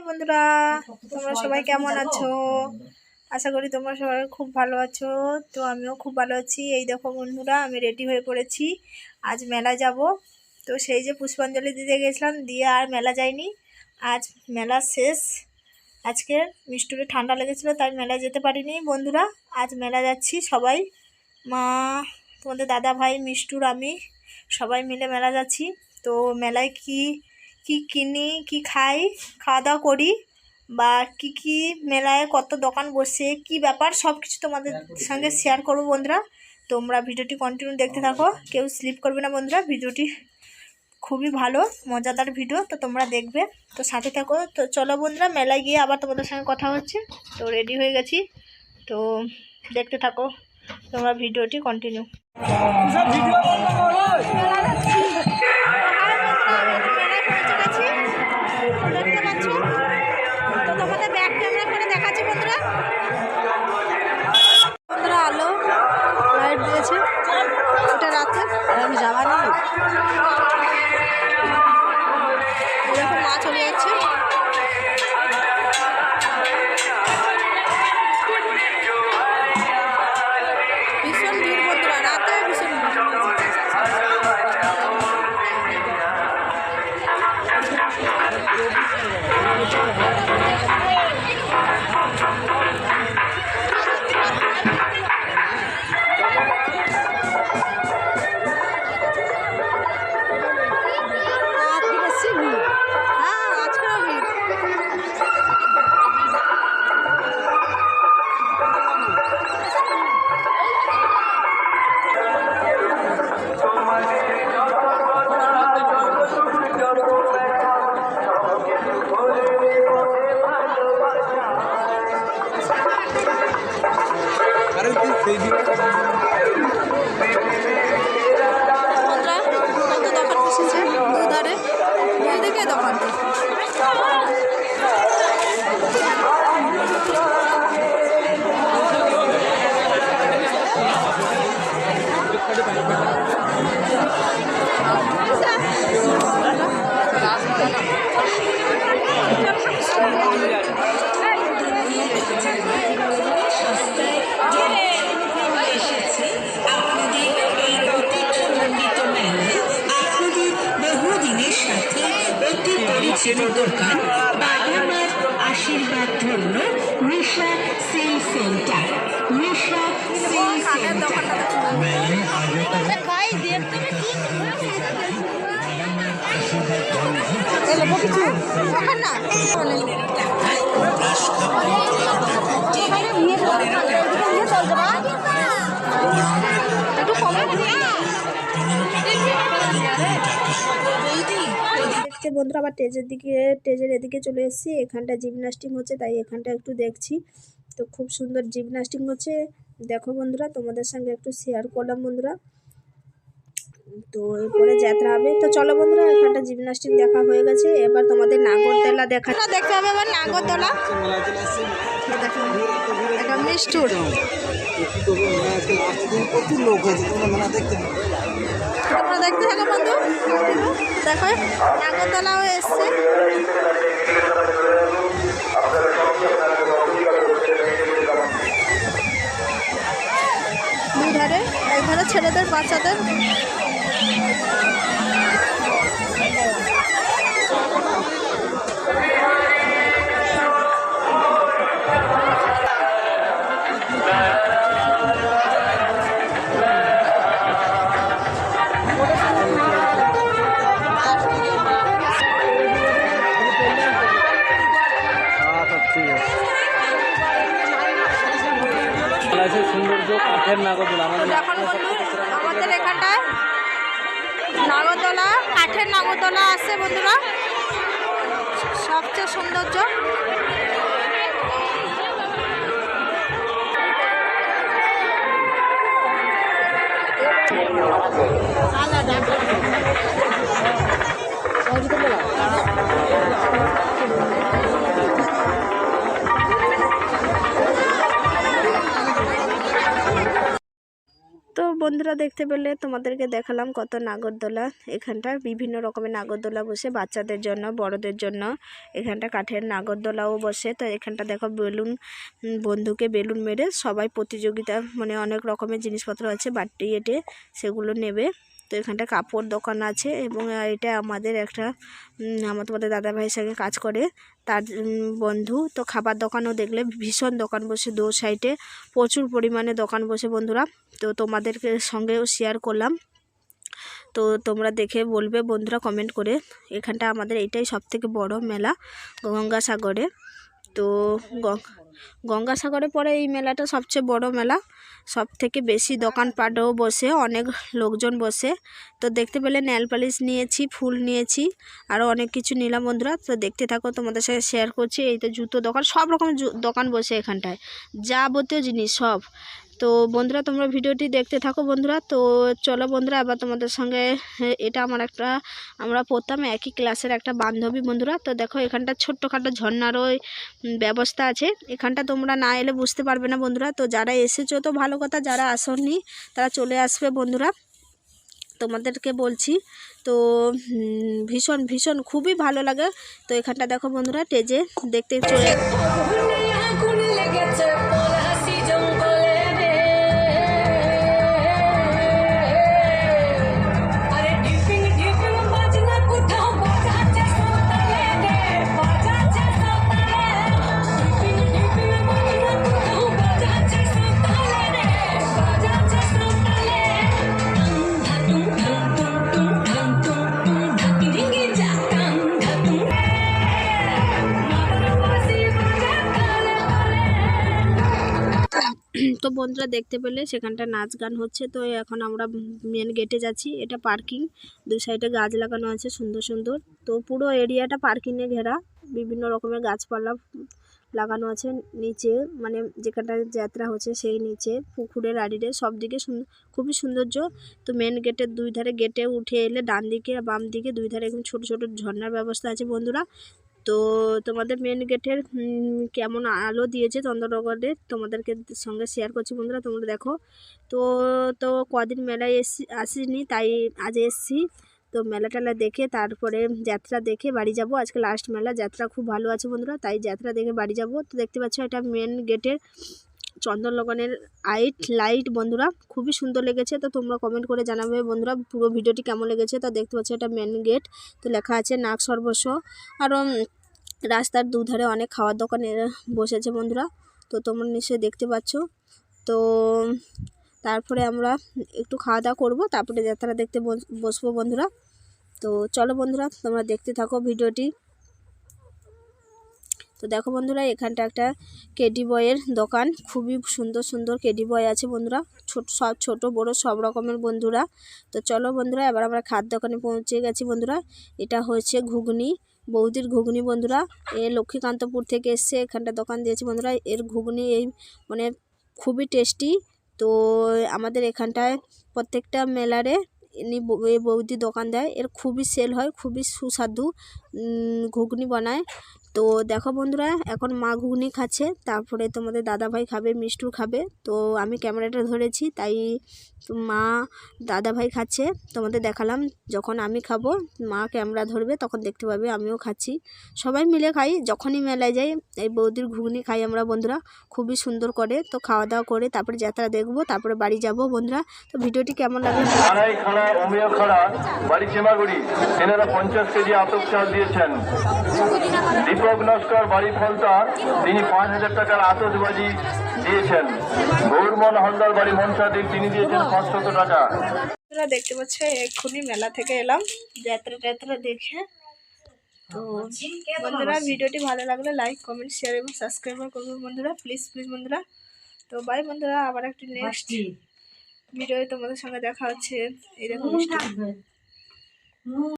High বন্ধুরা, তোমরা সবাই কেমন আছো? আশা করি তোমরা সবাই খুব ভালো আছো। তো আমিও খুব ভালো আছি। এই দেখো বন্ধুরা, আমি রেডি হয়ে পড়েছি। আজ মেলা যাব। তো সেই যে পুষ্পাঞ্জলি দিতে গেছিলাম, দিয়ে আর মেলা যায়নি আজ মেলা শেষ। আজকে মিষ্টুরে ঠান্ডা লেগেছিলো, তাই মেলা যেতে পারিনি। বন্ধুরা, আজ মেলা যাচ্ছি সবাই। মা, তোমাদের দাদা ভাই, মিষ্টুর আমি, সবাই মিলে মেলা যাচ্ছি। তো মেলায় কি কি কিনি কি খাই খাওয়া দাওয়া করি বা কি কি মেলায় কত দোকান বসে কি ব্যাপার সব কিছু তোমাদের সঙ্গে শেয়ার করব বন্ধুরা। তোমরা ভিডিওটি কন্টিনিউ দেখতে থাকো। কেউ স্লিপ করবে না বন্ধুরা। ভিডিওটি খুবই ভালো মজাদার ভিডিও তো তোমরা দেখবে। তো সাথে থাকো। তো চলো বন্ধুরা মেলায় গিয়ে আবার তোমাদের সঙ্গে কথা হচ্ছে। তো রেডি হয়ে গেছি। তো দেখতে থাকো। তোমরা ভিডিওটি কন্টিনিউ আরে পরিচিত দোকান। বাবা আশীর্বাদ ধন্য Risha cell centre. Risha cell centre. একটু কমে দেখতে বন্ধুরা আবার টেজের দিকে টেজের এদিকে চলে এসেছি। এখানটা জিমনাস্টিং হচ্ছে তাই এখানটা একটু দেখছি। তো খুব সুন্দর জিমনাস্টিং হচ্ছে। দেখো বন্ধুরা তোমাদের সঙ্গে একটু শেয়ার করলাম বন্ধুরা। তো এরপরে যাত্রা হবে। তো চলো বন্ধুরা এখানটা জিমনাস্টিক দেখা হয়ে গেছে। এবার তোমাদের নাগরদোলা দেখা দেখতে হবে এবার নাগরদোলা। দেখো। লোক তোমরা দেখতে দেখতে থাকো বন্ধু। দেখো নাগরদোলাও এসছে। দুই ধারে এক ছেলেদের বাচ্চাদের। সৌন্দর্য নাগরদোলা আমাদের আমাদের এখানটায় নাগরদোলা কাঠের নাগরদোলা আছে বন্ধুরা। সবচেয়ে সৌন্দর্য। তো বন্ধুরা দেখতে পেলে তোমাদেরকে দেখালাম কত নাগরদোলা। এখানটা বিভিন্ন রকমের নাগরদোলা বসে বাচ্চাদের জন্য, বড়দের জন্য। এখানটা কাঠের নাগরদোলাও বসে। তো এখানটা দেখো বেলুন বন্ধুকে বেলুন মেরে সবাই প্রতিযোগিতা মানে অনেক রকমের জিনিসপত্র আছে, বাটি এটে সেগুলো নেবে। তো এখানটা কাপড় দোকান আছে এবং এটা আমাদের একটা আমার তোমাদের দাদা ভাইয়ের সঙ্গে কাজ করে। তার বন্ধু। তো খাবার দোকানও দেখলে ভীষণ দোকান বসে দু সাইডে। প্রচুর পরিমাণে দোকান বসে বন্ধুরা। তো তোমাদেরকে সঙ্গেও শেয়ার করলাম। তো তোমরা দেখে বলবে বন্ধুরা কমেন্ট করে। এখানটা আমাদের এইটাই সব থেকে বড় মেলা, গঙ্গাসাগরে। তো গঙ্গাসাগরে পরে এই মেলাটা সবচেয়ে বড় মেলা। সব থেকে বেশি দোকানপাটও বসে, অনেক লোকজন বসে। তো দেখতে পেলে নেল পালিশ নিয়েছি, ফুল নিয়েছি, আরও অনেক কিছু নিলাম বন্ধুরা। তো দেখতে থাকো, তোমাদের সাথে শেয়ার করছি। এই তো জুতো দোকান, সব রকম দোকান বসে এখানটায়। যাবতীয় জিনিস সব। তো বন্ধুরা তোমরা ভিডিওটি দেখতে থাকো বন্ধুরা। তো চলো বন্ধুরা আবার তোমাদের সঙ্গে এটা আমার একটা আমরা পড়তাম একই ক্লাসের একটা বান্ধবী বন্ধুরা। তো দেখো এখানটা ছোট্টখাটো ঝর্ণারও উম, ব্যবস্থা আছে। এখানটা তোমরা না এলে বুঝতে পারবে না বন্ধুরা। তো যারা এসেছ তো ভালো কথা যারা আসনি তারা চলে আসবে বন্ধুরা। তোমাদেরকে বলছি তো ভীষণ ভীষণ খুবই ভালো লাগে। তো এখানটা দেখো বন্ধুরা টেজে দেখতে চলে। তো বন্ধুরা দেখতে পেলে সেখানটা নাচ গান হচ্ছে। তো এখন আমরা মেন গেটে যাচ্ছি। এটা পার্কিং দু সাইডে গাছ লাগানো আছে সুন্দর সুন্দর। তো পুরো এরিয়াটা পার্কিংয়ে ঘেরা। বিভিন্ন রকমের গাছপালা লাগানো আছে নিচে। মানে যেখানটা যাত্রা হচ্ছে সেই নিচে। পুকুরের আড়িরে সব দিকে খুবই সৌন্দর্য। তো মেন গেটের দুই ধারে গেটে উঠে এলে ডান দিকে বাম দিকে দুই ধারে এখন ছোট ছোট ঝর্ণার ব্যবস্থা আছে বন্ধুরা। তো তোমাদের মেন গেটের কেমন আলো দিয়েছে চন্দ্রনগরের তোমাদেরকে সঙ্গে শেয়ার করছি বন্ধুরা, তোমরা দেখো। তো তো কদিন মেলায় এসছি আসিনি, তাই আজ এসছি। তো মেলা টেলা দেখে, তারপরে যাত্রা দেখে বাড়ি যাব। আজকে লাস্ট মেলা, যাত্রা খুব ভালো আছে বন্ধুরা, তাই যাত্রা দেখে বাড়ি যাব। তো দেখতে পাচ্ছ, এটা মেন গেটের চন্দননগরের আইট লাইট, বন্ধুরা, খুবই সুন্দর লেগেছে। তো তোমরা কমেন্ট করে জানাবে, বন্ধুরা, পুরো ভিডিওটি কেমন লেগেছে? তো দেখতে পাচ্ছ এটা মেন গেট তো লেখা আছে নাগ সর্বস্ব। আরও রাস্তার দুধারে অনেক খাওয়ার দোকানে বসেছে, বন্ধুরা। তো তোমরা নিশ্চয়ই দেখতে পাচ্ছ। তো, তারপরে আমরা একটু খাওয়া দাওয়া করব, তারপরে যাত্রা দেখতে বস- বসবো, বন্ধুরা। তো চলো, বন্ধুরা, তোমরা দেখতে থাকো ভিডিওটি। তো দেখো বন্ধুরা, এখানটা একটা কেডি বয়ের দোকান। খুবই সুন্দর সুন্দর কেডি বয় আছে বন্ধুরা। ছোট, সব ছোট, বড়, সব রকমের বন্ধুরা। তো চলো বন্ধুরা, এবার আমরা খাদ্য দোকানে পৌঁছে গেছি বন্ধুরা। এটা হচ্ছে ঘুগনি, বৌদির ঘুগনি বন্ধুরা। এ লক্ষ্মীকান্তপুর থেকে এসছে, এখানটা দোকান দিয়েছে বন্ধুরা। এর ঘুগনি এই মানে খুবই টেস্টি। তো আমাদের এখানটায় প্রত্যেকটা মেলারে এই বৌদি দোকান দেয়। এর খুবই সেল হয়, খুবই সুস্বাদু ঘুগনি বানায়। তো দেখো বন্ধুরা, এখন মা ঘুগনি খাচ্ছে, তারপরে তোমাদের দাদা ভাই খাবে, মিষ্টু খাবে। তো আমি ক্যামেরাটা ধরেছি, তাই মা দাদা ভাই খাচ্ছে, তোমাদের দেখালাম। যখন আমি খাব, মা ক্যামেরা ধরবে, তখন দেখতে পাবে আমিও খাচ্ছি। সবাই মিলে খাই, যখনই মেলায় যাই, এই বৌদির ঘুগনি খাই আমরা বন্ধুরা, খুবই সুন্দর করে। তো খাওয়া দাওয়া করে তারপরে যাত্রা দেখব, তারপরে বাড়ি যাব বন্ধুরা। তো ভিডিওটি কেমন চাল দিয়েছেন। দীপক নস্কর বাড়ি ফলতা তিনি পাঁচ হাজার টাকার আতসবাজি দিয়েছেন। গৌরমন হালদার বাড়ি মনসাদিক তিনি দিয়েছেন পাঁচশত টাকা। দেখতে পাচ্ছে এক্ষুনি মেলা থেকে এলাম যাত্রা টাত্রা দেখে। তো বন্ধুরা ভিডিওটি ভালো লাগলে লাইক কমেন্ট শেয়ার এবং সাবস্ক্রাইব করবেন বন্ধুরা প্লিজ প্লিজ বন্ধুরা। তো বাই বন্ধুরা আবার একটি নেক্সট ভিডিও তোমাদের সঙ্গে দেখা হচ্ছে। এই দেখো